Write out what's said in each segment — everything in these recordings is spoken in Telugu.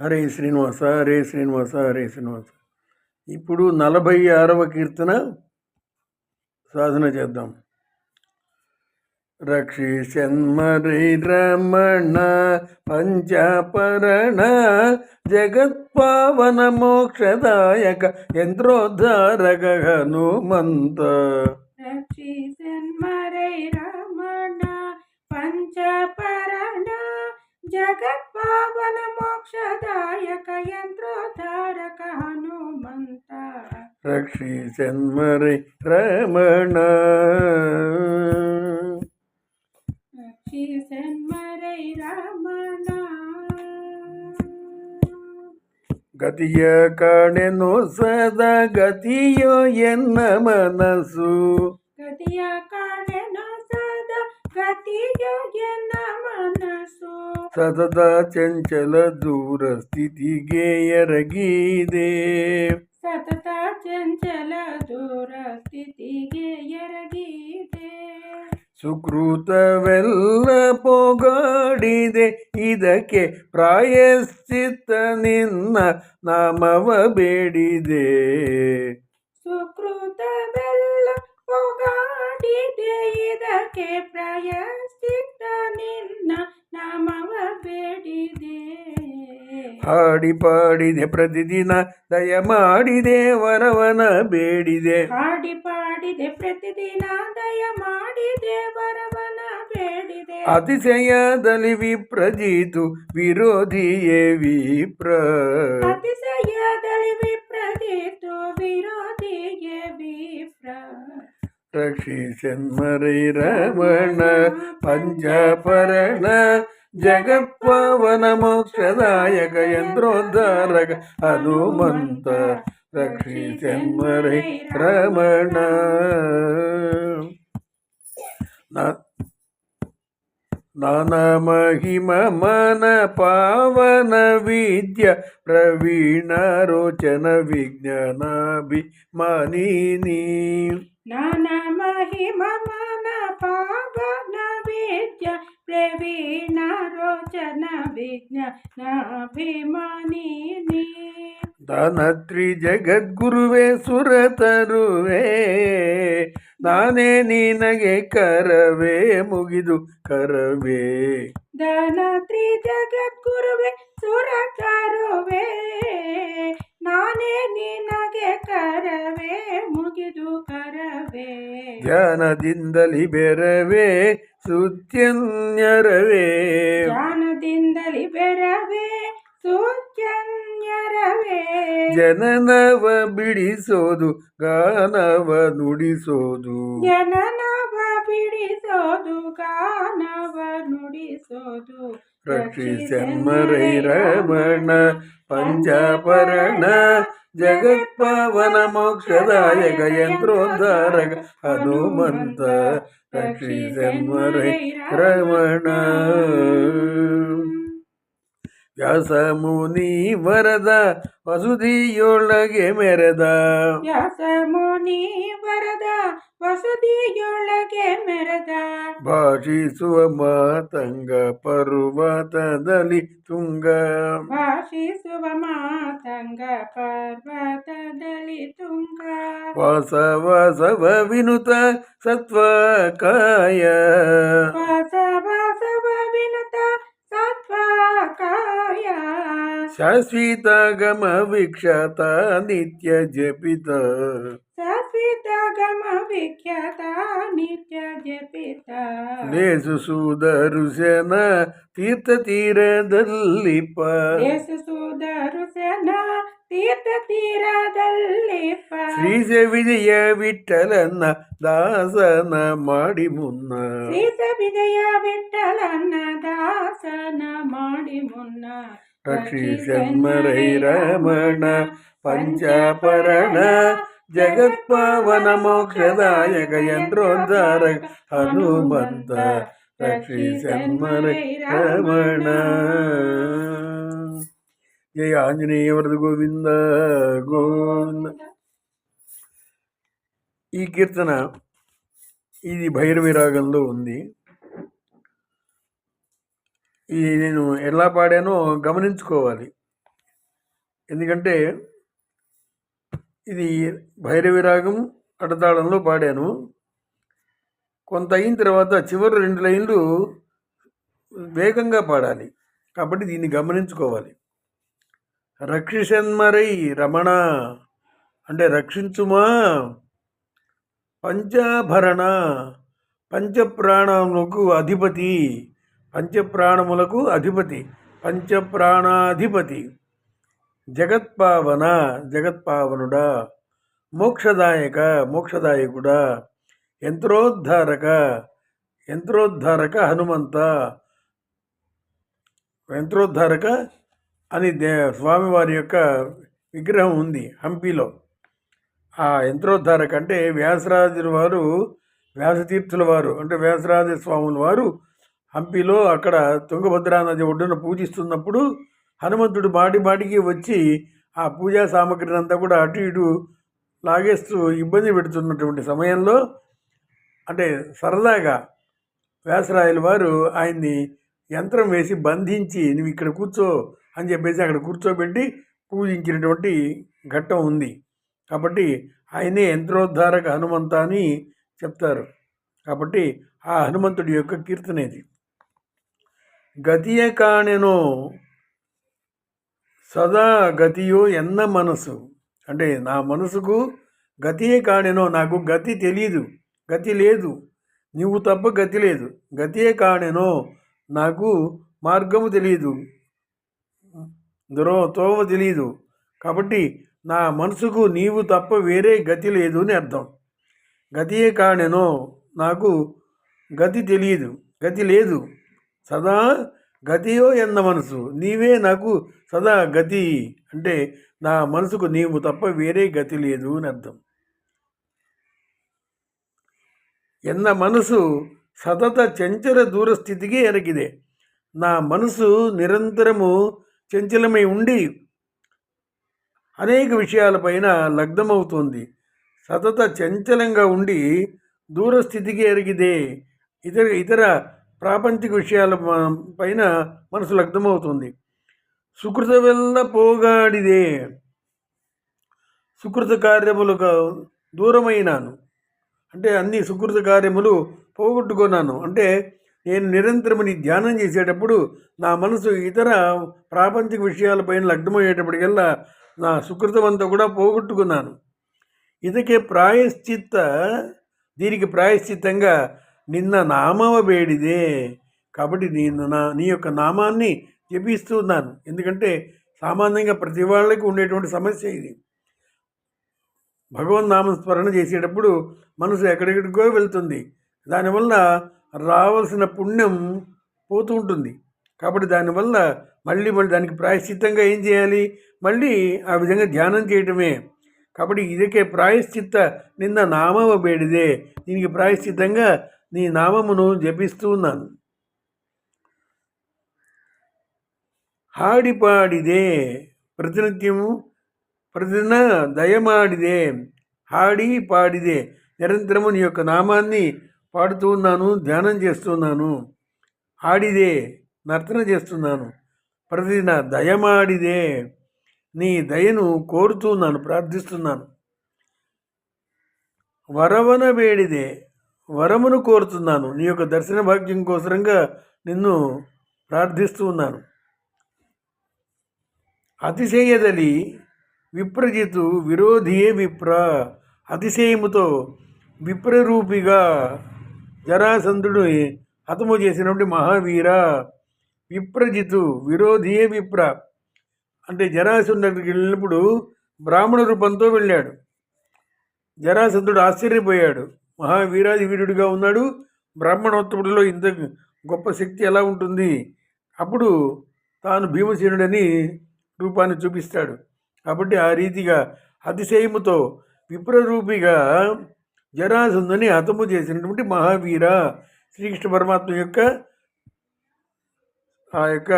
హరే శ్రీనివాస హరే శ్రీనివాస హరే శ్రీనివాస. ఇప్పుడు నలభై ఆరవ కీర్తన సాధన చేద్దాం. రక్షిషన్మరి రమణ పంచపరణ జగత్పావన మోక్షదాయక యంత్రోద్ధారక హనుమంత. రక్షిసన్మరై రమణ పంచపరణ ಜಗತ್ಪಾವನ ಮೋಕ್ಷದಾಯಕ ಯಂತ್ರೋದ್ಧಾರಕ ಹನುಮಂತ. ರಕ್ಷಿ ಚನ್ಮರಿ ರಮಣ. ರಕ್ಷಿ ಚನ್ಮರೈ ರಮಣ. ಗತಿಯ ಕಾಣೆನು ಸದಾ ಗತಿಯೋ ಎನ್ನ ಮನಸ್ಸು. ಗತಿಯ ಕಾಣೆನು ಸದಾ ಗತಿಯೋ ಎನ್ನ ಸತತ ಚಂಚಲ ದೂರ ಸ್ಥಿತಿಗೆ ಎರಗಿದೆ. ಸತತ ಚಂಚಲ ದೂರ ಸ್ಥಿತಿಗೆ ಎರಗಿದೆ. ಸುಕೃತವೆಲ್ಲ ಪೋಗಾಡಿದೆ. ಇದಕ್ಕೆ ಪ್ರಾಯಶ್ಚಿತ್ತ ನಿನ್ನ ನಾಮವ ಬೇಡಿದೆ. ಸುಕೃತವೆಲ್ಲ ಪೋಗಾಡಿದೆ. ಇದಕ್ಕೆ ಪ್ರಾಯಶ್ಚಿತ್ತ ಹಾಡಿ ಪಾಡಿದೆ ಪ್ರತಿದಿನ ದಯ ಮಾಡಿದೆ ವರವನ ಬೇಡಿದೆ. ಹಾಡಿ ಪಾಡಿದೆ ಪ್ರತಿದಿನ ದಯ ಮಾಡಿದೆ ವರವನ ಬೇಡಿದೆ. ಅತಿಶಯದಲ್ಲಿ ವಿಪ್ರಜಿತು ವಿರೋಧಿಯೇ ವಿಪ್ರ. ಅತಿಶಯದಲ್ಲಿ ವಿಪ್ರಜಿತು ವಿರೋಧಿಯೇ ವಿಪ್ರ. ರಕ್ಷಿಸನ್ಮರೈ ರಮಣ ಪಂಚಪರಣ జగత్పవన మోక్షదాయక యంత్రోద్ధారక హనుమంత రక్షిచంద్రై రమణ. నానా మహిమ మన పవన విద్య ప్రవీణ రోచన విజ్ఞానాభిమానీ నమహిమ మన పవన విద్య ప్రవీణ రోచన మహిమ ವಿಜ್ಞಾನಾಭಿಮಾನಿನಿ ದಾನತ್ರಿ ಜಗದ್ಗುರುವೇ ಸುರತರುವೆ ನಾನೇ ನಿನಗೆ ಕರವೇ ಮುಗಿದು ಕರವೇ. ಧನತ್ರಿ ಜಗದ್ಗುರುವೆ ಸುರತರುವೇ ನಾನೇ ನಿನಗೆ ಕರವೇ ಮುಗಿದು ಕರವೇ. ಧ್ಯಾನದಿಂದಲಿ ಬೆರವೇ ಸುತ್ಯನ್ಯರವೇ. ಜ್ಞಾನದಿಂದಲಿ ಬೆರವೇ ಸೂತ್ಯನ್ಯರವೇ. ಜನನವ ಬಿಡಿಸೋದು ಗಾನವ ನುಡಿಸೋದು. ಜನನವ ಬಿಡಿಸೋದು ಗಾನವ ನುಡಿಸೋದು. ರಕ್ಷಿಸನ್ಮರೈ ರಮಣ ಪಂಚಪರಣ ಜಗತ್ಪಾವನ ಮೋಕ್ಷದಾಯಕ ಯಂತ್ರೋದ್ಧಾರಕ ಹನುಮಂತ ರಕ್ಷಿಸನ್ಮರೈ ರಮಣ ವ್ಯಾಸ ಮುನಿ ವರದ ವಸುದಿಯೊಳಗೆ ಮೆರೆದ. ವ್ಯಾಸ ಮುನಿ ವರದ ವಸುದಿಯೊಳಗೆ ಮೆರೆದ. ಭಾಷಿಸುವ ಮಾತಂಗ ಪರ್ವತದಲ್ಲಿ ತುಂಗ. ಭಾಷಿಸುವ ಮಾತಂಗ ಪರ್ವತದಲ್ಲಿ ತುಂಗ. ವಾಸ ವಾಸವ ವಿನುತ ಸತ್ವ ಕಾಯ. ವಾಸ ವಾಸವ निराकाया शाश्वतगमविक्षता नित्यजपित ಗಮ ವಿಕ್ಷತ ನಿತ್ಯ ಜಪಿತ ಶಾಶ್ವತ ಗಮ ವಿಖ್ಯಾತ ನಿತ್ಯ ಜಪಿತ ಲೇಸು ಸುಧರುಸನ ತೀರ್ಥ ತೀರದಲ್ಲಿಪ ಯೇಸು ಸುಧರುಸನ ತೀರ್ಥ ತೀರದಲ್ಲಿ ಶ್ರೀಜ ವಿಜಯ ವಿಠಲನ್ನ ದಾಸನ ಮಾಡಿ ಮುನ್ನ ಶ್ರೀಸ ವಿಜಯ ವಿಠಲನ್ನ ದಾಸನ ಮಾಡಿ ಮುನ್ನ ರಕ್ಷಿಸನ್ಮರೈ ರಮಣ ಪಂಚಪರಣ ಜಗತ್ಪಾವನ ಮೋಕ್ಷದಾಯಕ ಯಂತ್ರೋದ್ಧಾರಕ ಹನುಮಂತ ರಕ್ಷಿಸನ್ಮರೈ ರಮಣ జయ ఆంజనేయ వరద గోవింద గోవింద ఈ కీర్తన ఇది భైరవి రాగంలో ఉంది ఇది నేను ఎలా పాడానో గమనించుకోవాలి ఎందుకంటే ఇది భైరవి రాగం అడతాళంలో పాడాను. కొంత అయిన తర్వాత చివరి రెండు లైన్లు వేగంగా పాడాలి. కాబట్టి దీన్ని గమనించుకోవాలి. రక్షిషన్మరై రమణ అంటే రక్షించుమా? పంచాభరణ పంచప్రాణములకు అధిపతి పంచప్రాణములకు అధిపతి పంచప్రాణాధిపతి. జగత్పావన జగత్పావనుడా మోక్షదాయక మోక్షదాయకుడా యంత్రోద్ధారక యంత్రోద్ధారక హనుమంత. యంత్రోద్ధారక అని దే స్వామివారి యొక్క విగ్రహం ఉంది హంపీలో. ఆ యంత్రోద్ధారక అంటే వ్యాసరాజుల వారు వ్యాసతీర్థుల వారు అంటే వ్యాసరాజ స్వాముల వారు హంపీలో అక్కడ తుంగభద్రా నది ఒడ్డున పూజిస్తున్నప్పుడు హనుమంతుడు బాడి బాడికి వచ్చి ఆ పూజా సామగ్రిని అంతా కూడా అటు ఇటు లాగేస్తూ ఇబ్బంది పెడుతున్నటువంటి సమయంలో అంటే సరదాగా వ్యాసరాయల వారు ఆయన్ని యంత్రం వేసి బంధించి నువ్వు ఇక్కడ కూర్చో అని చెప్పేసి అక్కడ కూర్చోబెట్టి పూజించినటువంటి ఘట్టం ఉంది. కాబట్టి ఆయనే యంత్రోద్ధారక హనుమంత అని చెప్తారు. కాబట్టి ఆ హనుమంతుడి యొక్క కీర్తనేది. గతియ కాణెనో సదా గతియో ఎన్న మనసు? అంటే నా మనసుకు గతియే కాడెనో నాకు గతి తెలియదు గతి లేదు. నువ్వు తప్ప గతి లేదు. గతియే కాడెనో నాకు మార్గము తెలియదు దురో తోవ తెలియదు కాబట్టి నా మనసుకు నీవు తప్ప వేరే గతి లేదు అని అర్థం. గతియే కాణెనో నాకు గతి తెలియదు గతి లేదు. సదా గతియో ఎన్న మనసు? నీవే నాకు సదా గతి అంటే నా మనసుకు నీవు తప్ప వేరే గతి లేదు అని అర్థం. ఎన్న మనసు సతత చంచల దూరస్థితికి ఎరగిదే నా మనసు నిరంతరము చంచలమై ఉండి అనేక విషయాలపైన లగ్నమవుతోంది. సతత చంచలంగా ఉండి దూరస్థితికి ఎరిగిదే ఇతర ఇతర ప్రాపంచిక విషయాల పైన మనసు లగ్నమవుతుంది. సుకృత వెళ్ళ పోగాడిదే. సుకృత కార్యములకు దూరమైనాను. అంటే అన్ని సుకృత కార్యములు పోగొట్టుకున్నాను. అంటే నేను నిరంతరం నీ ధ్యానం చేసేటప్పుడు నా మనసు ఇతర ప్రాపంచిక విషయాలపైన లగ్నమయ్యేటప్పటికల్లా నా సుకృతమంతా కూడా పోగొట్టుకున్నాను. ఇదకే ప్రాయశ్చిత్త దీనికి ప్రాయశ్చిత్తంగా నిన్న నామవ వేడిదే. కాబట్టి నేను నా నీ యొక్క నామాన్ని జపిస్తున్నాను ఎందుకంటే సామాన్యంగా ప్రతి వాళ్ళకి ఉండేటువంటి సమస్య ఇది. భగవన్ నామస్మరణ చేసేటప్పుడు మనసు ఎక్కడెక్కడికో వెళ్తుంది. దానివల్ల రావాల్సిన పుణ్యం పోతూ ఉంటుంది. కాబట్టి దానివల్ల మళ్ళీ మళ్ళీ దానికి ప్రాయశ్చిత్తంగా ఏం చేయాలి? మళ్ళీ ఆ విధంగా ధ్యానం చేయటమే. కాబట్టి ఇదికే ప్రాయశ్చిత్త నిన్న నామము బేడిదే దీనికి ప్రాయశ్చిత్తంగా నీ నామమును జపిస్తూ ఉన్నాను. ಹಾಡಿಪಾಡಿದೆ ಪ್ರತಿನಿತ್ಯವು ప్రతిదిన దయమాడిదే హాడి పాడిదే నిరంతరము నీ యొక్క నామాన్ని పాడుతూ ఉన్నాను ధ్యానం చేస్తున్నాను ఆడిదే నర్తన చేస్తున్నాను ప్రతిదిన దయమాడిదే నీ దయను కోరుతున్నాను ప్రార్థిస్తున్నాను వరవన వేడిదే వరమును కోరుతున్నాను నీ యొక్క దర్శన భాగ్యం కోసరంగా నిన్ను ప్రార్థిస్తూ ఉన్నాను అతిశయదలి విప్రజితు విరోధియే విప్ర. అతిశయముతో విప్రరూపిగా జరాసంధుడు హతము చేసినటువంటి మహావీర. విప్రజితు విరోధియే విప్ర. అంటే జరాసంధుడి దగ్గరికి వెళ్ళినప్పుడు బ్రాహ్మణ రూపంతో వెళ్ళాడు. జరాసంధుడు ఆశ్చర్యపోయాడు. మహావీరాది వీరుడిగా ఉన్నాడు. బ్రాహ్మణోత్తముడిలో ఇంత గొప్ప శక్తి ఎలా ఉంటుంది? అప్పుడు తాను భీమసేనుడని రూపాన్ని చూపిస్తాడు. కాబట్టి ఆ రీతిగా అతిశయముతో విప్రరూపిగా జరాసంధుని హతము చేసినటువంటి మహావీర శ్రీకృష్ణ పరమాత్మ యొక్క ఆ యొక్క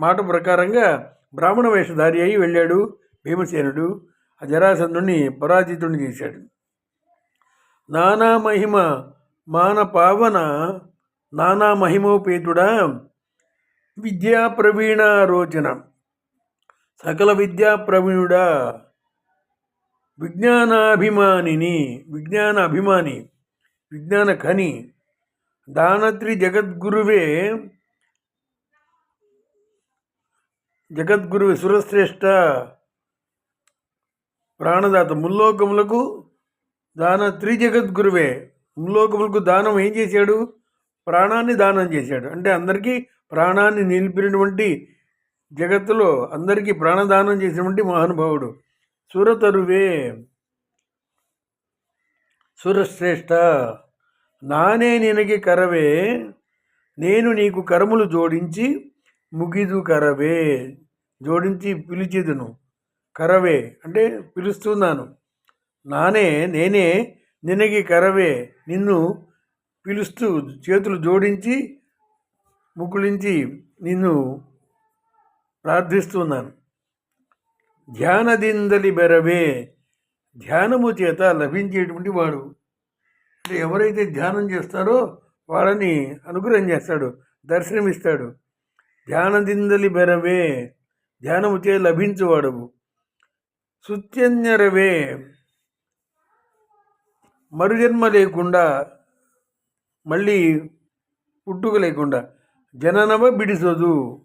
మాట ప్రకారంగా బ్రాహ్మణ వేషధారి అయి వెళ్ళాడు భీమసేనుడు. ఆ జరాసంధుని పరాజితుడిని చేశాడు. నానా మహిమ మాన పావన నానా మహిమోపేతుడా విద్యా ప్రవీణ రోచన సకల విద్యా ప్రవీణుడా విజ్ఞానాభిమానిని విజ్ఞాన అభిమాని విజ్ఞాన ఖని దానత్రి జగద్గురువే జగద్గురువే సురశ్రేష్ఠ ప్రాణదాత ముల్లోకములకు దాన త్రిజగద్గురువే ముల్లోకములకు దానం ఏం చేశాడు? ప్రాణాన్ని దానం చేశాడు. అంటే అందరికీ ప్రాణాన్ని నిలిపినటువంటి జగత్తులో అందరికీ ప్రాణదానం చేసినటువంటి మహానుభావుడు. సురతరువే సురశ్రేష్ఠ నానే నినకి కరవే నేను నీకు కరములు జోడించి ముగిదు కరవే జోడించి పిలిచిదును. కరవే అంటే పిలుస్తున్నాను. నానే నేనే నినగి కరవే నిన్ను పిలుస్తూ చేతులు జోడించి ముకుళించి నిన్ను ప్రార్థిస్తున్నాను. ధ్యానదిందలి బెరవే ధ్యానము చేత లభించేటువంటి వాడు. అంటే ఎవరైతే ధ్యానం చేస్తారో వాళ్ళని అనుగ్రహం చేస్తాడు దర్శనమిస్తాడు. ధ్యానదిందలి బెరవే ధ్యానము చే లభించువాడవు. సుత్యన్యరవే మరుజన్మ లేకుండా మళ్ళీ పుట్టుక లేకుండా జననవ బిడిసోదు.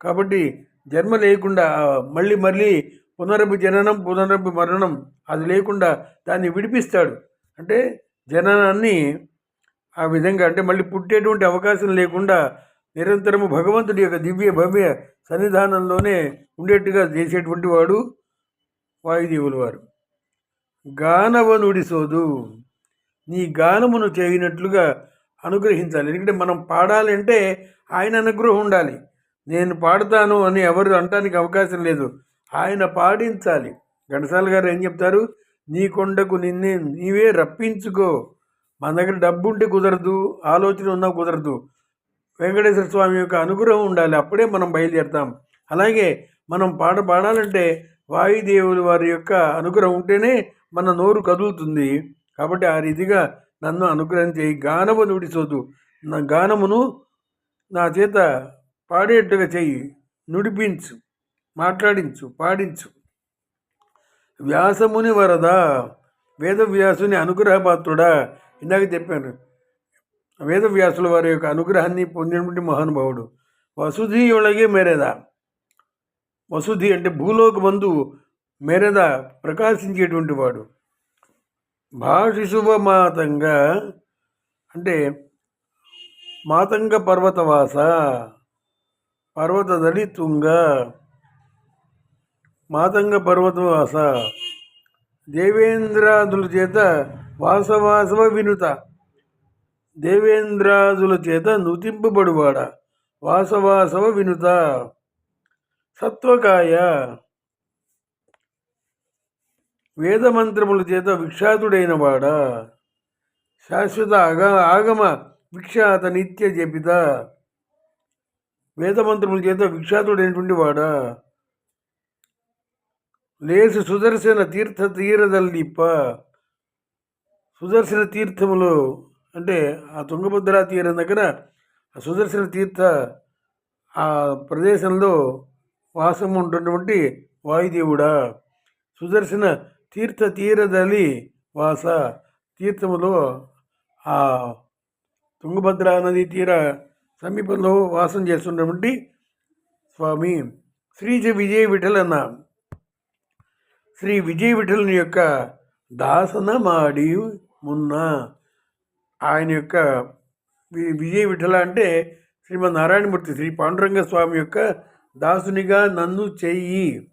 కాబట్టి జన్మ లేకుండా మళ్ళీ మళ్ళీ పునరభి జననం పునరభి మరణం అది లేకుండా దాన్ని విడిపిస్తాడు. అంటే జననాన్ని ఆ విధంగా అంటే మళ్ళీ పుట్టేటువంటి అవకాశం లేకుండా నిరంతరము భగవంతుడి యొక్క దివ్య భవ్య సన్నిధానంలోనే ఉండేట్టుగా చేసేటువంటి వాడు వాయుదేవుల వారు. గానవనుడి సోదు నీ గానమును చేయనట్లుగా అనుగ్రహించాలి. ఎందుకంటే మనం పాడాలంటే ఆయన అనుగ్రహం ఉండాలి. నేను పాడతాను అని ఎవరు అనటానికి అవకాశం లేదు. ఆయన పాడించాలి. ఘంటసాల గారు ఏం చెప్తారు? నీ కొండకు నిన్నే నీవే రప్పించుకో. మన దగ్గర డబ్బు ఉంటే కుదరదు ఆలోచన ఉన్నా కుదరదు. వెంకటేశ్వర స్వామి యొక్క అనుగ్రహం ఉండాలి. అప్పుడే మనం బయలుదేరుతాం. అలాగే మనం పాట పాడాలంటే వాయుదేవుల వారి యొక్క అనుగ్రహం ఉంటేనే మన నోరు కదులుతుంది. కాబట్టి ఆ రీతిగా నన్ను అనుగ్రహం చేయి గానము నుడిసోదు నా గానమును నా చేత పాడేట్టుగా చెయ్యి. నుడిపించు మాట్లాడించు పాడించు. వ్యాసముని వరద వేదవ్యాసుని అనుగ్రహపాత్రుడా ఇందాక చెప్పాను. వేదవ్యాసుల వారి యొక్క అనుగ్రహాన్ని పొందినటువంటి మహానుభావుడు. వసుధియొಳಗೆ మెరెద. వసుధి అంటే భూలోక బంధు మేరేద ప్రకాశించేటువంటి వాడు. భాషిశుభ మాతంగా అంటే మాతంగ పర్వతవాస. పర్వతదలి తుంగ మాతంగ పర్వతవాస దేవేంద్రాదుల చేత వాసవాసవ వినుత. దేవేంద్రాదుల చేత నుతింపబడువాడ. వాసవాసవ వినుత. సత్వకాయ. వేదమంత్రముల చేత విఖ్యాతుడైన వాడ శాశ్వత ఆగ ఆగమ విఖ్యాత నిత్య జపిత. వేదమంత్రముల చేత విఖ్యాతుడైనటువంటి వాడా లేసు సుదర్శన తీర్థ తీరదల్లిప్ప. సుదర్శన తీర్థములు అంటే ఆ తుంగభద్రా తీరం దగ్గర ఆ సుదర్శన తీర్థ ఆ ప్రదేశంలో వాసం ఉంటున్నటువంటి వాయుదేవుడా? సుదర్శన తీర్థ తీరదలి వాస తీర్థములో ఆ తుంగభద్ర నది తీర సమీపంలో వాసం చేస్తున్నటువంటి స్వామి శ్రీజ విజయ విఠలన శ్రీ విజయ విఠలుని యొక్క దాసన మాడి మున్న. ఆయన యొక్క వి- విజయ విఠల అంటే శ్రీమద్ నారాయణమూర్తి శ్రీ పాండురంగ స్వామి యొక్క దాసునిగా నన్ను చెయ్యి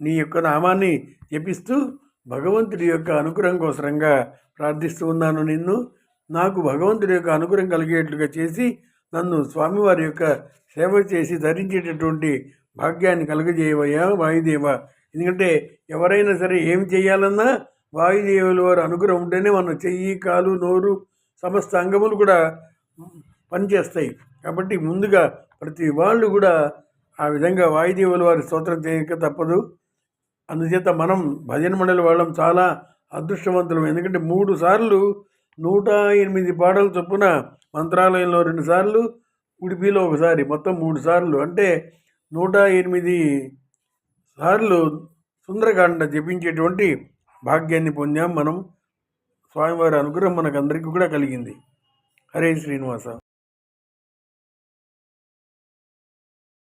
నీ యొక్క నామాన్ని జపిస్తూ భగవంతుడి యొక్క అనుగ్రహం కోసరంగా ప్రార్థిస్తూ ఉన్నాను నిన్ను. నాకు భగవంతుడి యొక్క అనుగ్రహం కలిగేట్లుగా చేసి నన్ను స్వామివారి యొక్క సేవ చేసి ధరించేటటువంటి భాగ్యాన్ని కలుగజేయవయ్యా వాయుదేవ. ఎందుకంటే ఎవరైనా సరే ఏం చేయాలన్నా వాయుదేవుల వారు అనుగ్రహం ఉంటేనే మన చెయ్యి కాలు నోరు సమస్త అంగములు కూడా పనిచేస్తాయి. కాబట్టి ముందుగా ప్రతి వాళ్ళు కూడా ఆ విధంగా వాయుదేవుల వారి స్తోత్రం చేయక తప్పదు. అందుచేత మనం భజన మండలి వాళ్ళం చాలా అదృష్టవంతులం. ఎందుకంటే మూడు సార్లు నూట ఎనిమిది పాటల చొప్పున మంత్రాలయంలో రెండుసార్లు ఉడిపిలో ఒకసారి మొత్తం మూడు సార్లు. అంటే నూట ఎనిమిది సార్లు సుందరకాండ జపించేటువంటి భాగ్యాన్ని పొందాం మనం. స్వామివారి అనుగ్రహం మనకందరికీ కూడా కలిగింది. హరే శ్రీనివాస.